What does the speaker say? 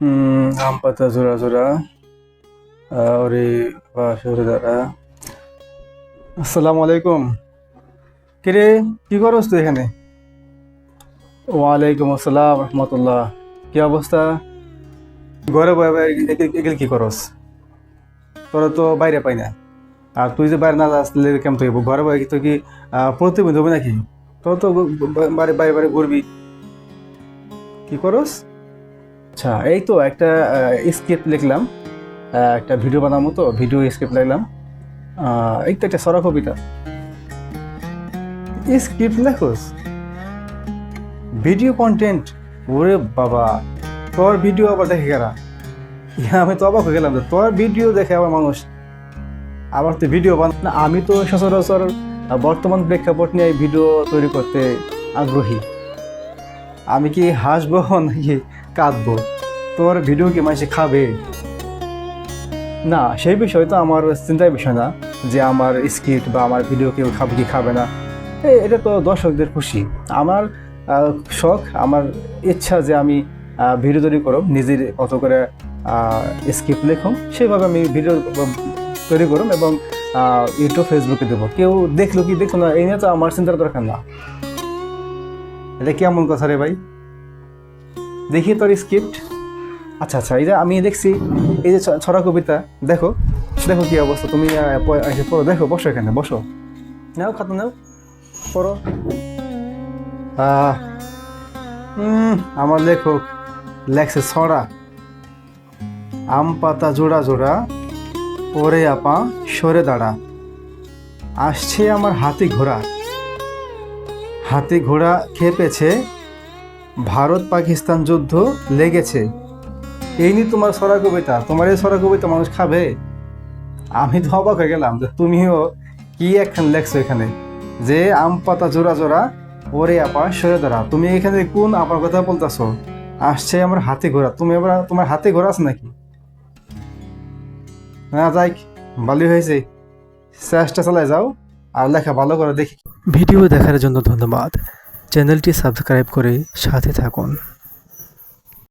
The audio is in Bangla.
আম পাতা জোড়া জোড়া ওরে বা সরে দাঁড়া। আসসালামু আলাইকুম। কিরে, কি করস তুই এখানে? ওয়ালাইকুম আসসালাম, রহমতুল্লাহ। কি অবস্থা? ঘরে বয়ে এগুলো কি করস? তোরা তো বাইরে পাই না। আর তুই যে বাইরে না আসলে কেমন থাকব ঘরে বয়ে তো কি প্রতিবন্ধী হবে নাকি? তোর তো বাড়ি বাইরে বাইরে ঘুরবি। কি করস? আচ্ছা এই তো একটা স্ক্রিপ্ট লিখলাম। একটা ভিডিও বানাবো তো ভিডিও স্ক্রিপ্ট লিখলাম। এই তো একটা সরা কবিতা স্ক্রিপ্ট লেখোস? ভিডিও কন্টেন্ট ওরে বাবা তোর ভিডিও আবার দেখে ইয়া, আমি তো অবাক হয়ে গেলাম তোর ভিডিও দেখে আবার মানুষ। আবার তো ভিডিও বান না আমি তো সচরাচর বর্তমান প্রেক্ষাপট নিয়ে ভিডিও তৈরি করতে আগ্রহী। আমি কি হাসবো নাকি কাঁদবো? তোর ভিডিও কি মানুষ খাবে? না, সেই বিষয় তো আমার চিন্তার বিষয় না যে আমার স্ক্রিপ্ট বা আমার ভিডিও কেউ খাবে কি খাবে না। এটা তো দর্শকদের খুশি। আমার শখ, আমার ইচ্ছা যে আমি ভিডিও তৈরি করব নিজের কত করে স্ক্রিপ্ট লেখুম সেভাবে আমি ভিডিও তৈরি করুম এবং ইউটিউব ফেসবুকে দেবো। কেউ দেখল কি দেখল না, এই নিয়ে তো আমার চিন্তার দরকার না। এটা কেমন কথা রে ভাই? দেখি তোর স্ক্রিপ্ট আচ্ছা আচ্ছা এই যে আমি দেখছি, এই যে ছড়া কবিতা, দেখো দেখো কি অবস্থা, তুমি পড়ো, দেখো, বসো এখানে, বসো। নাও, খাতা নাও, পড়ো। আমার লেখক লেখছে ছড়া। আম পাতা জোড়া জোড়া, ওরে আপা, সরে দাঁড়া। আসছে আমার হাতি ঘোড়া। হাতি ঘোড়া খেপেছে ভারত পাকিস্তান যুদ্ধ লেগেছে। এই নিয়ে তোমার সরা কবিতা তোমার এই সরা কবিতা মানুষ খাবে? আমি তো অবাক হয়ে গেলাম যে তুমিও কি একখান লেখছো এখানে? যে আম পাতা জোড়া জোড়া, ওরে আপা সরে দাঁড়া তুমি এখানে কোন আপার কথা বলতেছো? আসছে আমার হাতে ঘোরা তুমি এবার তোমার হাতে ঘোড়া আছে নাকি? না, যাই ভালোই হয়েছে। চেষ্টা চালায় যাও, আর লেখা ভালো করে দেখি। ভিডিও দেখার জন্য ধন্যবাদ। চ্যানেলটি সাবস্ক্রাইব করে সাথে থাকুন।